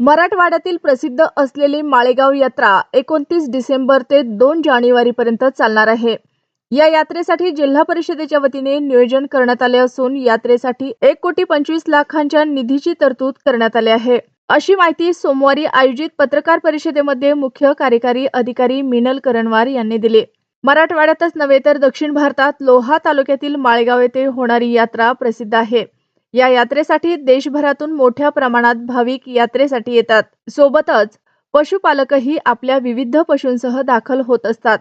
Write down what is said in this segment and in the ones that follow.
मराठवाड्यातील प्रसिद्ध असलेली माळेगाव यात्रा एकोणतीस डिसेंबर ते दोन जानेवारीपर्यंत चालणार आहे. या यात्रेसाठी जिल्हा परिषदेच्या वतीने नियोजन करण्यात आले असून यात्रेसाठी एक कोटी पंचवीस लाखांच्या निधीची तरतूद करण्यात आली आहे. अशी माहिती सोमवारी आयोजित पत्रकार परिषदेमध्ये मुख्य कार्यकारी अधिकारी मिनल करणवार यांनी दिली. मराठवाड्यातच नव्हे तर दक्षिण भारतात लोहा तालुक्यातील माळेगाव येथे होणारी यात्रा प्रसिद्ध आहे. या यात्रेसाठी देशभरातून मोठ्या प्रमाणात भाविक यात्रेसाठी येतात. सोबतच पशुपालकही आपल्या विविध पशूंसह दाखल होत असतात.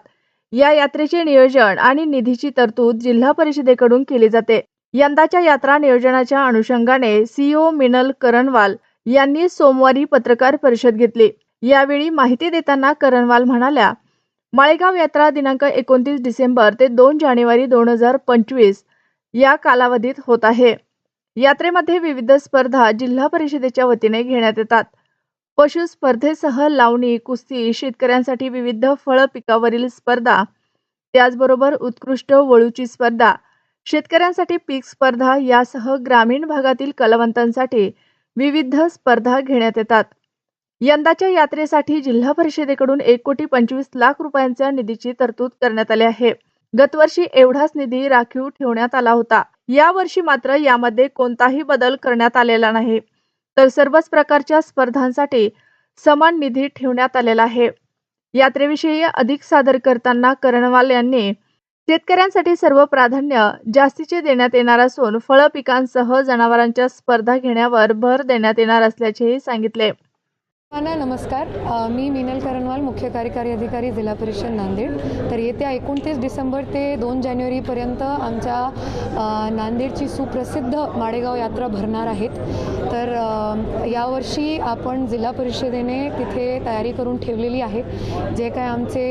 या यात्रेचे नियोजन आणि निधीची तरतूद जिल्हा परिषदेकडून केली जाते. यंदाच्या यात्रा नियोजनाच्या अनुषंगाने सीईओ मिनल करणवाल यांनी सोमवारी पत्रकार परिषद घेतली. यावेळी माहिती देताना करणवाल म्हणाल्या माळेगाव यात्रा दिनांक एकोणतीस डिसेंबर ते दोन जानेवारी दोन हजार पंचवीस या कालावधीत होत आहे. यात्रेमध्ये विविध स्पर्धा जिल्हा परिषदेच्या वतीने घेण्यात येतात. पशु स्पर्धेसह लावणी कुस्ती शेतकऱ्यांसाठी विविध फळ पिकावरील स्पर्धा. त्याचबरोबर उत्कृष्ट वळूची स्पर्धा. शेतकऱ्यांसाठी पीक स्पर्धा यासह ग्रामीण भागातील कलावंतांसाठी विविध स्पर्धा घेण्यात येतात. यंदाच्या यात्रेसाठी जिल्हा परिषदेकडून एक कोटी पंचवीस लाख रुपयांच्या निधीची तरतूद करण्यात आली आहे. गतवर्षी एवढाच निधी राखीव ठेवण्यात आला होता. यावर्षी मात्र यामध्ये कोणताही बदल करण्यात आलेला नाही. तर सर्वच प्रकारच्या स्पर्धांसाठी समान निधी ठेवण्यात आलेला आहे. यात्रेविषयी अधिक सादर करताना करणवाल यांनी शेतकऱ्यांसाठी सर्व प्राधान्य जास्तीचे देण्यात येणार असून फळ पिकांसह जनावरांच्या स्पर्धा घेण्यावर भर देण्यात येणार असल्याचेही सांगितले. सर्वांना नमस्कार. मी मिनल करणवाल मुख्य कार्यकारी अधिकारी जिल्हा परिषद नांदेड. तर येत्या एकोणतीस डिसेंबर ते दोन जानेवारीपर्यंत आमच्या नांदेडची सुप्रसिद्ध माडेगाव यात्रा भरणार आहेत. तर यावर्षी आपण जिल्हा परिषदेने तिथे तयारी करून ठेवलेली आहे. जे काय आमचे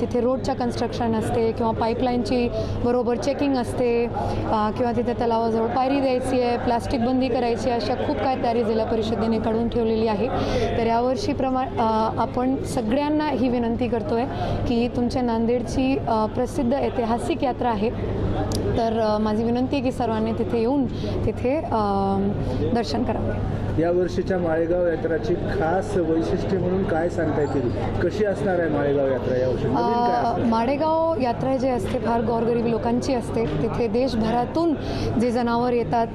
तिथे रोडच्या कन्स्ट्रक्शन असते किंवा पाईपलाईनची बरोबर चेकिंग असते किंवा तिथे तलावाजवळ पायरी द्यायची आहे प्लास्टिक बंदी करायची अशा खूप काय तयारी जिल्हा परिषदेने काढून ठेवलेली आहे. तर यावर्षी प्रमा आपण सगळ्यांना ही विनंती करतो आहे की तुमच्या नांदेडची प्रसिद्ध ऐतिहासिक यात्रा आहे. तर माझी विनंती आहे की सर्वांनी तिथे येऊन तिथे दर्शन करावे. या वर्षीच्या माळेगाव यात्राची खास वैशिष्ट्य म्हणून काय सांगता येतील कशी असणार आहे माळेगाव यात्रा या वर्षी? माडेगाव यात्रा जे असते फार गोरगरीब लोकांची असते. तिथे देशभरातून जे जनावर येतात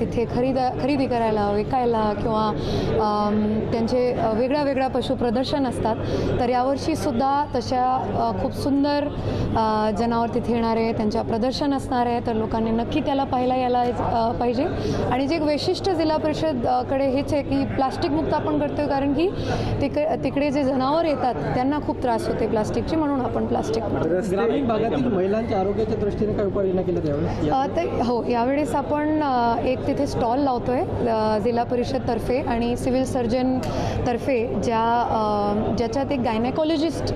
तिथे खरीदा खरेदी करायला विकायला किंवा त्यांचे वेगळ्या वेगळ्या पशु प्रदर्शन असतात. तर यावर्षीसुद्धा तशा खूप सुंदर जनावर तिथे येणार आहे त्यांच्या प्रदर्शन असणार आहे. तर लोकांनी नक्की त्याला पाहायला यायला पाहिजे. आणि जे एक वैशिष्ट्य जिल्हा परिषदकडे हेच आहे की प्लास्टिक मुक्त आपण करतोय. कारण की तिक तिकडे जे जनावर येतात त्यांना खूप त्रास होते प्लास्टिकची. म्हणून आपण प्लास्टिक ग्रामीण भागातील महिलांच्या आरोग्याच्या दृष्टीने काय उपाययोजना केल्या त्यावेळेस? अ, तर हो यावेळेस आपण एक तिथे स्टॉल लावतोय जिल्हा परिषदतर्फे आणि सिव्हिल सर्जनतर्फे ज्या अ, ज्याच्यात एक गायनेकॉलॉजिस्ट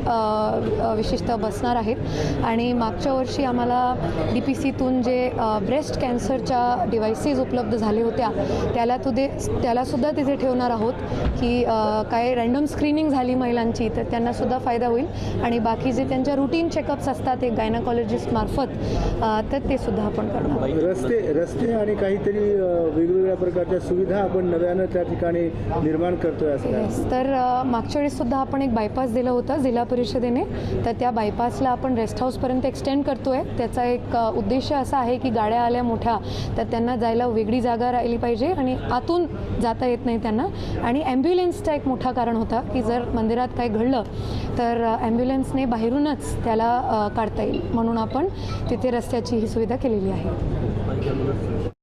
विशेषतः बसणार आहेत. आणि मागच्या वर्षी आम्हाला डी पी सीतून जे ब्रेस्ट कॅन्सरच्या डिव्हाइसेस उपलब्ध झाले होत्या त्याला तुझे त्यालासुद्धा तिथे ठेवणार आहोत की काय रँडम स्क्रीनिंग झाली महिलांची तर त्यांनासुद्धा फायदा होईल. आणि बाकी जे त्यांच्या रुटीन चेकअप्स असतात एक गायनाकॉलॉजिस्ट मार्फत तर ते सुद्धा आपण करणार. रस्ते रस्ते आणि काहीतरी वेगवेगळ्या प्रकारच्या सुविधा आपण नव्यानं त्या ठिकाणी निर्माण करतोय असं तर मागच्या वेळेस सुद्धा आपण एक बायपास दिलं होतं जिल्हा परिषदेने. तर त्या बायपासला आपण रेस्ट हाऊसपर्यंत एक्सटेंड करतोय. त्याचा एक उद्देश असा आहे की गाड्या आल्या मोठ्या तर त्यांना जायला वेगळी जागा राहिली पाहिजे आणि आतून जाता येत नाही त्यांना. आणि ॲम्ब्युलन्सचा एक मोठा कारण होता की जर मंदिरात काही घडलं तर ॲम्ब्युलन्सने बाहेरूनच त्याला काढता येईल. म्हणून आपण तिथे रस्त्याची ही सुविधा केलेली आहे.